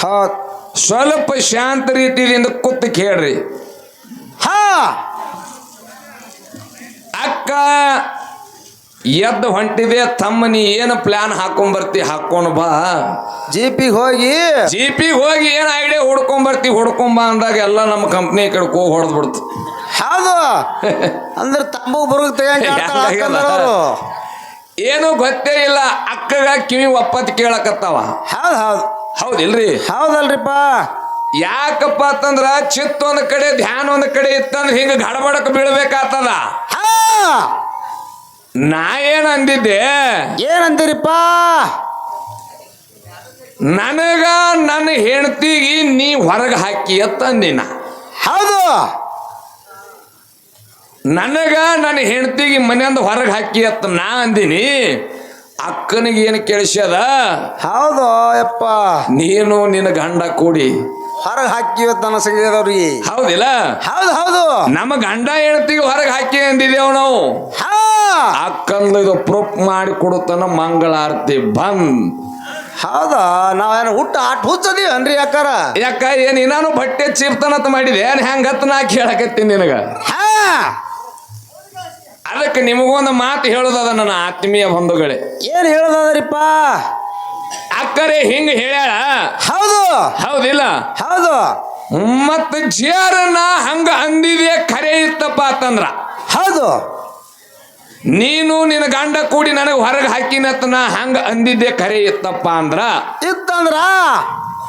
ಹೌದ್ ಸ್ವಲ್ಪ ಶಾಂತ ರೀತಿಯಿಂದ ಕೂತು ಕೇಳ್ರಿ. ಹಾ. ಅಕ್ಕ ಎದ್ದು ಹೊಂಟಿದೆ ತಮ್ಮ ನೀ ಏನು ಪ್ಲಾನ್ ಹಾಕೊಂಡ್ ಬರ್ತಿ ಹಾಕೊಂಡು ಬಾ ಜಿಪಿ ಹೋಗಿ. ಜಿಪಿ ಹೋಗಿ ಏನು ಐಡಿಯಾ ಹುಡ್ಕೊಂಡ್ ಬರ್ತಿ ಹುಡ್ಕೊಂಡ್ ಬಾ ಅಂದಾಗ ಎಲ್ಲ ನಮ್ಮ ಕಂಪ್ನಿ ಕಡೆಗೆ ಹೋಗಿ ಹೊಡೆದ್ ಬಿಡ್ತು. ಹೌದು. ಅಂದ್ರೆ ತಮ್ಮ? ಅವರು ಏನು ಗೊತ್ತೇ ಇಲ್ಲ ಅಕ್ಕಗ ಕಿವಿ ಒಪ್ಪತ್ತು ಕೇಳಕತ್ತಾವ. ಹೌದು ಹೌದ್. ಹೌದಿಲ್ರಿ? ಹೌದಲ್ರಿಪ್ಪ. ಯಾಕಪ್ಪ ಅಂತಂದ್ರ ಚಿತ್ತ ಒಂದ್ ಕಡೆ ಧ್ಯಾನ ಒಂದ್ ಕಡೆ ಇತ್ತಂದ್ರೆ ಹಿಂಗ ಗಡಬಡಕ್ ಬೀಳ್ಬೇಕಾತದ. ನಾ ಏನ್ ಅಂದಿದ್ದೆ? ಏನಂತೀರಿಪ್ಪ ನನಗ ನನ್ನ ಹೆಂಡತಿಗೆ ನೀ ಹೊರಗೆ ಹಾಕಿ ಅಂತಂದಿನ ಹೌದು. ನನಗ ನನ್ನ ಹೆಂಡತಿಗೆ ಮನೆಯಿಂದ ಹೊರಗೆ ಹಾಕಿ ಅತ್ತ ನಾ ಅಂದಿನಿ. ಅಕ್ಕನಿಗೆ ಏನು ಕೇಳಿಸ್ಯದ ಹೌದು ಯಪ್ಪ. ನೀನು ನಿನ್ನ ಗಂಡ ಕೂಡಿ. ಹೊರಗೆ ಹಾಕಿ ತನ್ನ ಸಂಗೀತದವ್ರಿಗೆ ಹೌದಿಲ್ಲ? ಹೌದು ಹೌದು. ನಮ್ಮ ಗಂಡ ಹೇಳ್ತೀವಿ ಹೊರಗೆ ಹಾಕಿ ಅಂದಿದ್ದೇವ್ ನಾವು ಹಾ. ಅಕ್ಕಂದು ಇದು ಪ್ರೂಫ್ ಮಾಡಿ ಕೊಡುತ್ತಾನ ಮಂಗಳಾರತಿ ಬಂದ್. ಹೌದಾ? ನಾವೇನು ಹುಟ್ಟ ಆಟ ಹುಚ್ಚದೀವಿ ಅನ್ರಿ ಯಾಕಾರ? ಯಾಕ ಏನ್ ಇನ್ನಾನು ಬಟ್ಟೆ ಚೀರ್ತನತ್ ಮಾಡಿದೆ ಏನ್ ಹೆಂಗತ್ ನಾ ಕೇಳಕತ್ತೀನಿ ನಿನಗ? ಹಾ. ಅದಕ್ಕೆ ನಿಮಗೊಂದು ಮಾತು ಹೇಳೋದದ ನನ್ನ ಆತ್ಮೀಯ ಬಂಧುಗಳೇ. ಏನು ಹೇಳೋದದ್ರಿಪ್ಪ? ಅಕ್ಕರೆ ಹಿಂಗ ಹೇಳ ಹೌದು. ಹೌದಿಲ್ಲ. ಹೌದು. ಮತ್ತ ಜಿಯರನ್ನ ಹಂಗ ಅಂದಿದೆ ಖರೆ ಇತ್ತಪ್ಪ ಅಂತಂದ್ರ. ಹೌದು. ನೀನು ನಿನ್ನ ಗಂಡ ಕೂಡಿ ನನಗೆ ಹೊರಗೆ ಹಾಕಿನತ್ತ ನಾ ಹಂಗ ಅಂದಿದ್ದೆ ಖರೆ ಇತ್ತಪ್ಪ ಅಂದ್ರ. ಇತ್ತಂದ್ರ?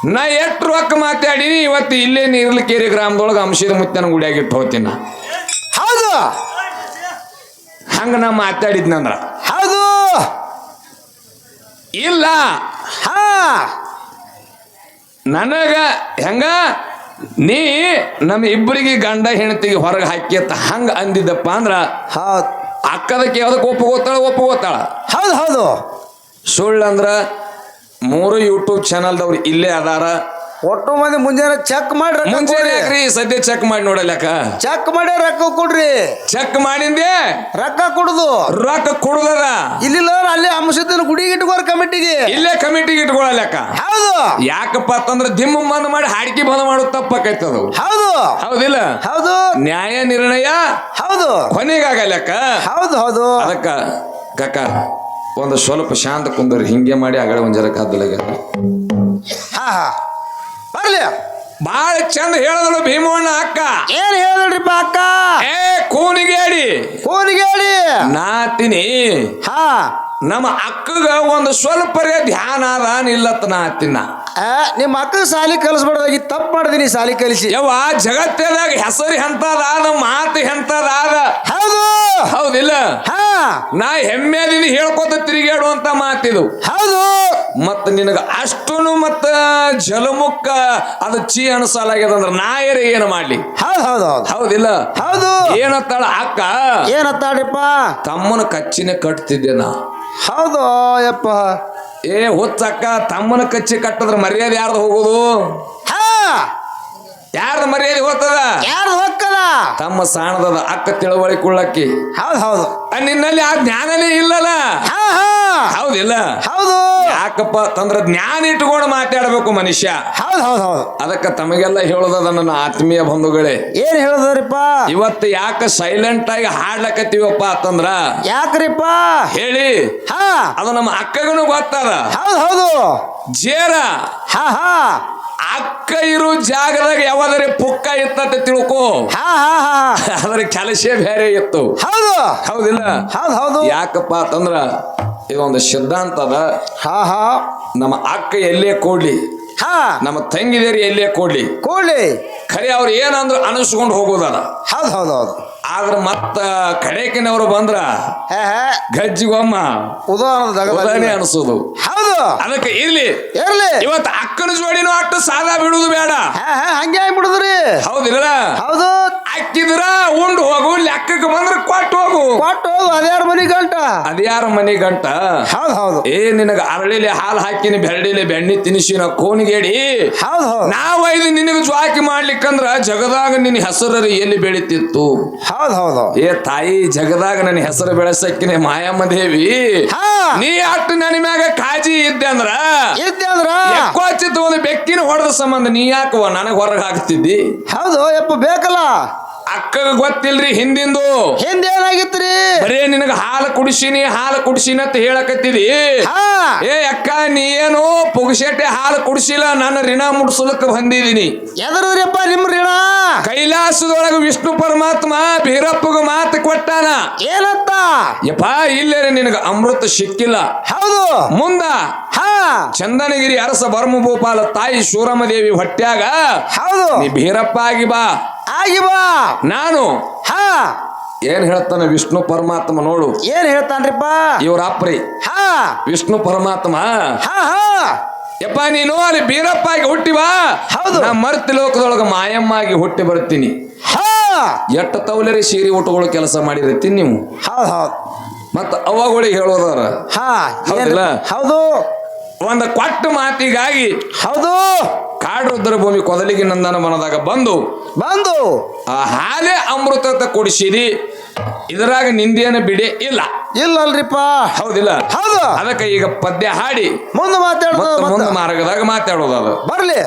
ನಾ ಎಷ್ಟು ರೊಕ್ಕ ಮಾತಾಡೀನಿ ಇವತ್ತು ಇಲ್ಲೇ ನೀರ್ಲಕೇರಿ ಗ್ರಾಮದೊಳಗೆ ಅಂಶದ ಮುತ್ತನ ಗುಡಿಯಾಗಿಟ್ಟು ಹೋಗ್ತೀನಿ ನಾ ಹೌದು. ಹಂಗ ನಾ ಮಾತಾಡಿದ್ನಂದ್ರ ಹೌದು. ಇಲ್ಲ. ಹಾ. ನನಗ ಹೆಂಗ? ನೀ ನಮ್ಮ ಇಬ್ಬರಿಗೆ ಗಂಡ ಹೆಂಡತಿಗೆ ಹೊರಗೆ ಹಾಕಿತ್ತ ಹಂಗ ಅಂದಿದ್ದಪ್ಪ ಅಂದ್ರ ಹೌದು. ಅಕ್ಕದಕ್ಕೆ ಯಾವ್ದಕ್ಕೆ ಒಪ್ಪಗೋತಾಳ ಒಪ್ಪಗೋತಾಳ ಹೌದು ಹೌದು. ಸುಳ್ಳು ಅಂದ್ರ ಮೂರು ಯೂಟ್ಯೂಬ್ ಚಾನಲ್ದವ್ರು ಇಲ್ಲೇ ಅದಾರ. ಒಟ್ಟು ಮಂದಿ ಮುಂಜಾನೆ ಚೆಕ್ ಮಾಡ್ರಿ ಯಾಕ್ರಿ? ಸದ್ಯ ಚೆಕ್ ಮಾಡಿ ನೋಡಲಕ್ಕ ಚೆಕ್ ಮಾಡಿ ರೊಕ್ಕ ಕೊಡ್ರಿ. ಚೆಕ್ ಮಾಡಿಂದೆ? ರೊಕ್ಕ ಕೊಡುದು. ರೊಕ್ಕ ಕೊಡುದದ? ಇಲ್ಲಿಲ್ಲ ಅಲ್ಲಿ ಅಂಶದ ಗುಡಿಗೆ ಇಟ್ಕೋರ್ ಕಮಿಟಿಗೆ ಇಲ್ಲೇ ಕಮಿಟಿಗೆ ಇಟ್ಕೊಳಲಕ್ಕ ಹೌದು. ಯಾಕಪ್ಪ ಅಂತಂದ್ರೆ ದಿಮ್ಮ ಬಂದ್ ಮಾಡಿ ಹಾಡಿಕೆ ಬಂದ್ ಮಾಡೋದು ತಪ್ಪಾಕೈತದ ಹೌದು. ಹೌದಿಲ್ಲ? ಹೌದು. ನ್ಯಾಯ ನಿರ್ಣಯ ಹೌದು. ಕೊನೆಗಾಗಲಕ್ಕ ಹೌದು ಹೌದು. ಅದಕ್ಕ ಕಕ್ಕ ಒಂದು ಸ್ವಲ್ಪ ಶಾಂತ ಕುಂದರಿ ಹಿಂಗೆ ಮಾಡಿ ಆಗಳ ಒಂದ್ ಜರ ಕಾದಲಾಗ ಹಾ ಹಾ. ಬರ್ಲಿ. ಬಾಳ ಚಂದ ಹೇಳದಳು ಭೀಮಣ್ಣ ಅಕ್ಕ. ಏನ್ ಹೇಳಿದ್ರಿಪ್ಪ ಅಕ್ಕ? ಏ ಕೂನಿಗೇಡಿ. ಕೂನಿಗೇಡಿ. ನಾತಿನಿ ಹಾ. ನಮ್ಮ ಅಕ್ಕಗ ಒಂದು ಸ್ವಲ್ಪ ಧ್ಯಾನ ಅದ ನಿಲ್ಲತ್ತ ನಾತಿನ ನಿಮ್ಮ ಅಕ್ಕ ಸಾಲಿ ಕಲಿಸ್ಬಾರ್ದಾಗಿ ತಪ್ಪು ಮಾಡಿದೀನಿ ಸಾಲಿ ಕಲಿಸಿ. ಯವ್ವ ಜಗತ್ತದಾಗ ಹೆಸರು ಎಂತದ ನಮ್ಮ ಮಾತು ಹೆಂತದಾದ ಹೌದು. ಹೌದಿಲ್ಲ? ಹಾ. ನಾ ಹೆಮ್ಮೆದಿಂದ ಹೇಳ್ಕೊತ ತಿರುಗಾಡುವಂತ ಮಾತಿದು. ಹೌದು. ಮತ್ತ ನಿನಗ ಅಷ್ಟೂನು ಮತ್ತ ಜಲಮುಕ್ಕ ಅದು ಚೀ ಅನ್ಸಾಲಾಗ್ಯದ ಅಂದ್ರ ನಾ ಏನ ಏನು ಮಾಡ್ಲಿ? ಹೌದು ಹೌದು ಹೌದು. ಹೌದಿಲ್ಲ? ಹೌದು. ಏನತ್ತಾಳ ಅಕ್ಕ? ಏನತ್ತಾಡ್ರಿಪ್ಪ ತಮ್ಮನ ಕಚ್ಚಿನ ಕಟ್ತಿದ್ದೆ ನಾ. ಹೌದು ಯಪ್ಪ. ಏ ಹುಚ್ಚಕ್ಕ ತಮ್ಮನ ಕಚ್ಚಿ ಕಟ್ಟದ್ರ ಮರ್ಯಾದೆ ಯಾರ್ದು ಹೋಗುದು? ಹಾ. ಯಾರ್ದು ಮರ್ಯಾದೆ ಹೋಗ್ತದ? ಯಾರು ಹೋಗ್ತದ? ತಮ್ಮ ಸಾಣದ ಅಕ್ಕ ತಿಳುವಳಿಕೊಳ್ಳಕ್ಕಿ ಹೌದು ಹೌದು. ಆ ನಿನ್ನಲ್ಲಿ ಆ ಜ್ಞಾನನೇ ಇಲ್ಲಲ್ಲ? ಹೌದಿಲ್ಲ? ಹೌದು. ಯಾಕಪ್ಪ ತಂದ್ರ ಜ್ಞಾನ ಇಟ್ಕೊಂಡು ಮಾತಾಡಬೇಕು ಮನುಷ್ಯ. ಹೌದು ಹೌದು ಹೌದು. ಅದಕ್ಕೆ ತಮಗೆಲ್ಲ ಹೇಳೋದದ ನನ್ನ ಆತ್ಮೀಯ ಬಂಧುಗಳೇ. ಏನ್ ಹೇಳದ್ರಿಪ್ಪ ಇವತ್ತು ಯಾಕೆ ಸೈಲೆಂಟ್ ಆಗಿ ಹಾಡ್ಲಕತ್ತೀವಪ್ಪ ಅಂತಂದ್ರ ಯಾಕ್ರಿಪ್ಪ? ಹೇಳಿ. ಹಾ. ಅದು ನಮ್ಮ ಅಕ್ಕಗನು ಗೊತ್ತದ. ಹೌದು ಹೌದು. ಜೇರ. ಹಾ ಹಾ. ಅಕ್ಕ ಇರೋ ಜಾಗದಾಗ ಯಾವಾದರೆ ಪುಕ್ಕ ಇತ್ತಂತ ತಿಳ್ಕೋ. ಹಾ ಹಾ ಹಾ ಅದ್ರ ಕೆಲಸ ಬೇರೆ ಇತ್ತು. ಹೌದು. ಹೌದಿಲ್ಲ? ಹೌದು ಹೌದು. ಯಾಕಪ್ಪ ಅಂತಂದ್ರ ಇದೊಂದು ಸಿದ್ಧಾಂತ ಅದ. ಹಾ ಹಾ. ನಮ್ಮ ಅಕ್ಕ ಎಲ್ಲೇ ಕೊಡ್ಲಿ ಹಾ. ನಮ್ಮ ತಂಗಿದೇರಿ ಎಲ್ಲೇ ಕೊಡ್ಲಿ ಕೂಡ್ಲಿ. ಖರೆ ಅವ್ರು ಏನಂದ್ರು ಅನಿಸ್ಕೊಂಡು ಹೋಗೋದಲ್ಲ. ಹೌದು ಹೌದು ಹೌದು. ಆದ್ರ ಮತ್ತ ಕಡೆಕಿನವ್ರು ಬಂದ್ರ ಹೇ ಗಜ್ಜಿ ಗಜ್ಜಿಗೊಮ್ಮ ಉದಾಹರಣೆ ಅನಿಸೋದು. ಹೌದು. ಅದಕ್ಕೆ ಇರ್ಲಿ. ಇರ್ಲಿ. ಇವತ್ತು ಅಕ್ಕನ ಜೋಡಿನೂ ಅಟ್ಟು ಸಾಲ ಬಿಡುದು ಬೇಡ. ಹಂಗೆ ಬಿಡುದ್ರಿ ಹೌದಿಲ್ಲ ಹೌದು. ಅಕ್ಕಿದ್ರ ಉಂಡು ಹೋಗು ಲೆಕ್ಕಕ್ಕೆ ಬಂದ್ರೆ ಕೊಟ್ಟು ಕೊಟ್ಟು ಅದ್ಯಾರ ಮನಿ ಗಂಟ? ಅದ್ಯಾರ ಮನಿ ಗಂಟ? ಹೌದು ಹೌದು. ಏ ನಿನಗ ಅರಳಿಲಿ ಹಾಲು ಹಾಕಿನಿ ಬೆರಳಿಲಿ ಬೆಣ್ಣಿ ತಿನಿಸಿನ ಕೋನಿಗೇಡಿ ಹೌದು ಹೌದು. ನಾವು ಐದು ನಿನಗ ಜ್ವಾಕಿ ಮಾಡ್ಲಿಕ್ಕಂದ್ರ ಜಗದಾಗ ನಿನ್ನ ಹೆಸರು ಎಲ್ಲಿ ಬೆಳಿತಿತ್ತು? ಹೌದು ಹೌದು ಏ ತಾಯಿ ಜಗದಾಗ ನನ್ನ ಹೆಸರು ಬೆಳೆಸಕ್ಕಿನ ಮಾಯಮ್ಮ ದೇವಿ ಹಾ. ನೀ ಅಟ್ಟು ನನ್ನ ಮ್ಯಾಗ ಕಾಜಿ ಇದ್ದೆ ಅಂದ್ರ? ಇದ್ದೆ ಅಂದ್ರ? ಒಂದು ಬೆಕ್ಕಿನ ಹೊಡೆದ ಸಂಬಂಧ ನೀ ಯಾಕವ ನನಗ ಹೊರಗೆ ಹಾಕ್ತಿದ್ದಿ? ಹೌದು ಯಪ್ಪ ಬೇಕಲ್ಲ? ಅಕ್ಕಗ ಗೊತ್ತಿಲ್ರಿ ಹಿಂದಿಂದು. ಹಿಂದೆ ಏನಾಗಿತ್ರಿ ಬರೇ ನಿನಗ ಹಾಲು ಕುಡಿಸಿನಿ ಹಾಲು ಕುಡಿಸಿನಿ ಅಂತ ಹೇಳಕತ್ತಿದಿ. ಹಾ. ಏ ಅಕ್ಕ ನೀ ಏನು ಪುಗಸೆಟ್ಟೆ ಹಾಲು ಕುಡಿಸಿಲ್ಲ ನಾನು ಋಣ ಮುಡ್ಸಲಕ್ಕ ಬಂದಿದ್ದೀನಿ ಎದರದ್ರಿಪ್ಪ ನಿಮ್ ಋಣ? ಕೈಲಾಸದೊಳಗ ವಿಷ್ಣು ಪರಮಾತ್ಮ ಬೀರಪ್ಪಗ ಮಾತು ಕೊಟ್ಟಾನ. ಏನತ್ತ ಯಪ್ಪ ಇಲ್ಲೇ ನಿನಗ ಅಮೃತ ಸಿಕ್ಕಿಲ್ಲ. ಹೌದು. ಮುಂದ ಹಾ. ಚಂದನಗಿರಿ ಅರಸ ಭರ್ಮಭೂಪಾಲ ತಾಯಿ ಶೂರಮದೇವಿ ಹೊಟ್ಯಾಗ ಹೌದು. ನೀ ಬೀರಪ್ಪ ಆಗಿ ಬಾ. ಆಗಿ ಬಾ. ನಾನು? ಹಾ. ಏನ್ ಹೇಳ್ತಾನೆ ವಿಷ್ಣು ಪರಮಾತ್ಮ ನೋಡು. ಏನ್ ಹೇಳ್ತಾನ್ರಿಪ್ಪ? ಇವ್ರ ಅಪ್ರಿ. ಹಾ. ವಿಷ್ಣು ಪರಮಾತ್ಮ? ಹಾ ಹಾ. ಯಪ್ಪ ನೀನು ಅಲ್ಲಿ ಬೀರಪ್ಪ ಆಗಿ ಹುಟ್ಟಿ ಬಾ. ಹೌದು. ನಾ ಮರ್ತಿ ಲೋಕದೊಳಗ ಮಾಯಮ್ಮ ಆಗಿ ಹುಟ್ಟಿ ಬರ್ತೀನಿ. ಹಾ. ಎಟ್ಟ ತೌಲರಿ ಸೀರೆ ಉಟ್ಕೊಳ್ಳೋ ಕೆಲಸ ಮಾಡಿರ್ತೀನಿ ನೀವು. ಹೌದು ಹೌದು. ಮತ್ತ ಅವಾಗಳಿಗೆ ಹೇಳೋದಾರ. ಹಾ ಹೌದಿಲ್ಲ? ಹೌದು. ಒಂದು ಕೊಟ್ಟ ಮಾತಿಗಾಗಿ ಹೌದು. ಕಾಡು ರುದ್ರ ಭೂಮಿ ಕೊದಲಿಗೆ ನಂದನ ಮನದಾಗ ಬಂದು ಬಂದು. ಆ ಹಾಲೆ ಅಮೃತ ಕೊಡಿಸಿರಿ ಇದರಾಗ ನಿಂದೇನ ಬಿಡಿ ಇಲ್ಲ. ಇಲ್ಲಲ್ರಿಪ್ಪ. ಹೌದಿಲ್ಲ? ಹೌದು. ಅದಕ್ಕೆ ಈಗ ಪದ್ಯ ಹಾಡಿ ಮುಂದೆ ಮಾತಾಡೋದು ಮುಂದೆ ಮಾರ್ಗದಾಗ ಮಾತಾಡೋದು ಅದು. ಬರ್ಲಿ.